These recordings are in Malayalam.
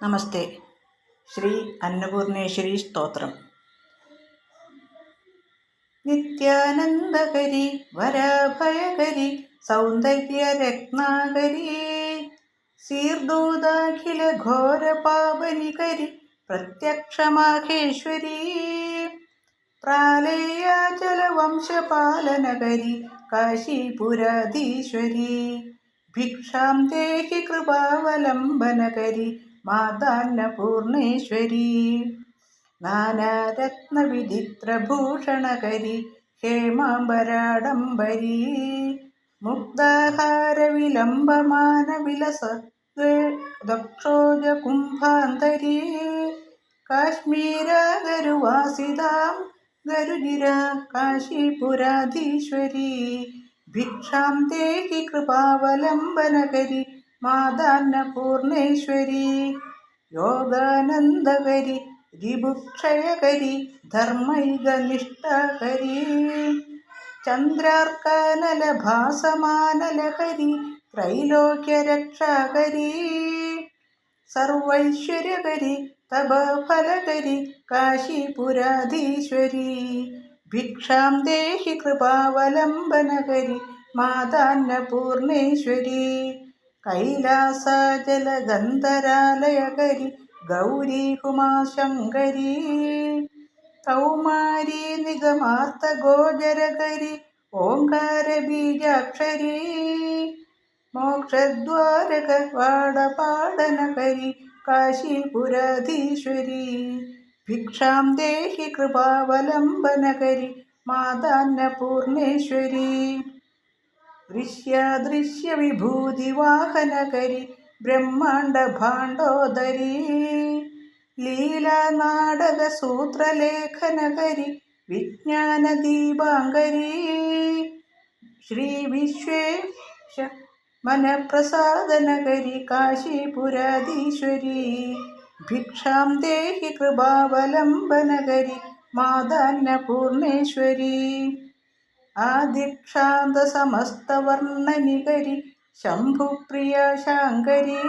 നമസ്തേ. ശ്രീ അന്നപൂർണേശ്വരി സ്തോത്രം. നിത്യാനന്ദകരി വരാഭയകരി സൗന്ദര്യരത്നാകരി സീർദൂതാഖില ഘോര പാവനികരി പ്രത്യക്ഷമാഹേശ്വരി പ്രാലേയാചല വംശപാലനകരി കാശീപുരാധീശ്വരി ഭിക്ഷാം ദേഹി കൃപാവലംബനകരി മാതാന്നപൂർണേശ്വരി നാനാരത്നവിചിത്രഭൂഷണകരി ഹേമാംബരാഡംബരി. മുക്താഹാരവിലംബമാനവിലസ ദക്ഷോജകുംഭാന്തരി കാശ്മീരാഗരുവാസിതാം ഗരുജിര കാശീപുരാധീശ്വരി. ഭിക്ഷാം ദേഹി കൃപാവലംബനകരി മാതാന്നപൂർണേശ്വരി യോഗാനന്ദകരി രിഭുക്ഷയകരി ധർമ്മൈകനിഷ്ഠകരി ചന്ദ്രാർക്കാനലഭാസമാനലഹരി ത്രൈലോക്യരക്ഷാകരി സർവൈശ്വര്യകരി തപഫലകരി കാശിപുരാധീശ്വരി ഭിക്ഷാം ദേഹി കൃപാവലംബനകരി മാതാന്നപൂർണേശ്വരി. കൈലാസജലഗന്ധരാലയകരി ഗൗരി ഉമാശങ്കരി കൗമാരി നിഗമാർത്തഗോചരകരി ഓങ്കാരബീജാക്ഷരി മോക്ഷദ്വാരക വാടപാടനകരി കാശീപുരാധീശ്വരി ഭിക്ഷാം ദേഹി കൃപാവലംബനകരി മാതാന്നപൂർണേശ്വരി. ദൃശ്യദൃശ്യവിഭൂതിവാഹനകരി ബ്രഹ്മാണ്ഡഭാണ്ഡോദരി ലീലാനാടകസൂത്രലേഖനകരി വിജ്ഞാനദീപാങ്കരി ശ്രീ വിശ്വേശ മനഃപ്രസാദനകരി കാശീപുരാധീശ്വരി. ഭിക്ഷാം ദേഹി കൃപാവലംബനകരി മാതാന്നപൂർണേശ്വരി ആദിക്ഷാന്ത സമസ്തവർണനികരി ശംഭുപ്രിയ ശാങ്കരി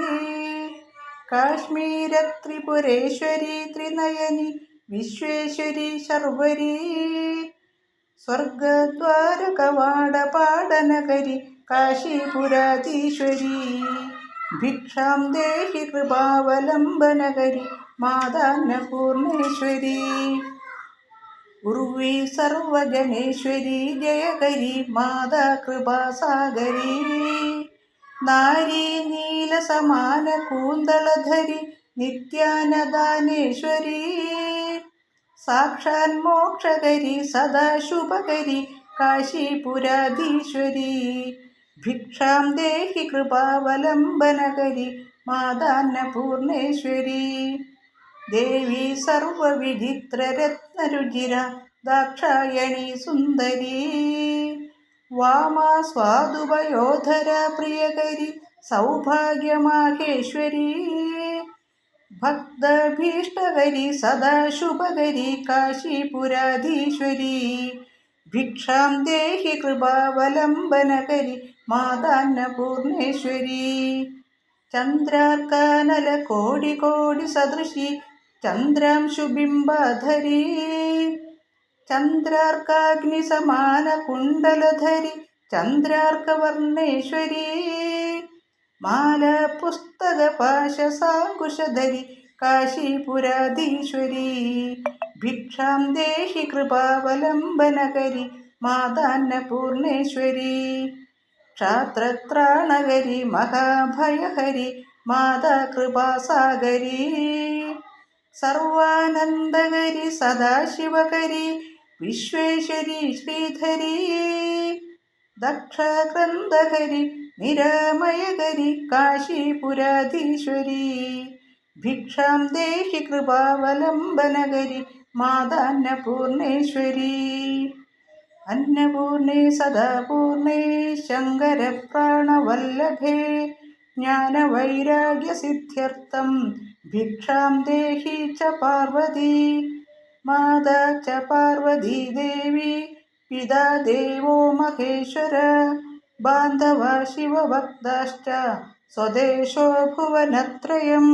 കാശ്മീരത്രിപുരേശ്വരി ത്രിനയനി വിശ്വേശ്വരി ശർവരി സ്വർഗദ്വാരകവാടപാടനകരി കാശീപുരാധീശ്വരി ഭിക്ഷാം ദേഹി കൃപാവലംബനകരി മാതാന്നപൂർണേശ്വരി. ഉർവി സർവജനേശ്വരി ജയകരി മാതാ കൃപാസാഗരി നാരി നീലസമാന കൂന്തളധരി നിത്യാനദാനേശ്വരി. സാക്ഷാൻ മോക്ഷകരി സദാശുഭകരി കാശീപുരാധീശ്വരി. ഭിക്ഷാം ദേഹി കൃപാവലംബനകരി മാതാന്നപൂർണേശ്വരി. ദേവി സർവവിചിത്രരത്നരുചിര ദാക്ഷായണി സുന്ദരി. വാമാ സ്വാദുപയോധര പ്രിയകരി സൗഭാഗ്യമാഹേശ്വരി. ഭക്തഭീഷ്ടകരി സദാശുഭകരി കാശീപുരാധീശ്വരി. ഭിക്ഷാം ദേഹി കൃപാവലംബനകരി മാതാന്നപൂർണേശ്വരി. ചന്ദ്രാർക്കാനല കോടി കോടി സദൃശി ചന്ദ്രാംശുബിംബധരി പുസ്തക പാശസാങ്കുശധരി കാശീപുരാധീശ്വരി ഭിക്ഷാം ദേഹി കൃപാവലംബനകരി മാതാന്നപൂർണേശ്വരി ക്ഷാത്രത്രാണകരി മഹാഭയഹരി മാതാ കൃപാസാഗരി സർവാനന്ദകരി സദാശിവകരി വിശ്വേശ്വരി ശ്രീധരി ദക്ഷഗ്രന്ഥകരി നിരാമയകരി കാശീപുരാധീശ്വരി ഭിക്ഷാം ദേഹി കൃപാവലംബനകരി മാതാന്നപൂർണേശ്വരി അന്നപൂർണേ സദാപൂർണേ ശങ്കരപ്രാണവല്ലഭേ ജ്ഞാനവൈരാഗ്യസിദ്ധ്യർത്ഥം ഭിക്ഷാം ദേഹി ച പാർവതി മാതാ ച പാർവതി ദേവി പിതാ ദേവോ മഹേശ്വര ബാന്ധവ ശിവഭക്താശ്ച സ്വദേശോ ഭുവനത്രയം.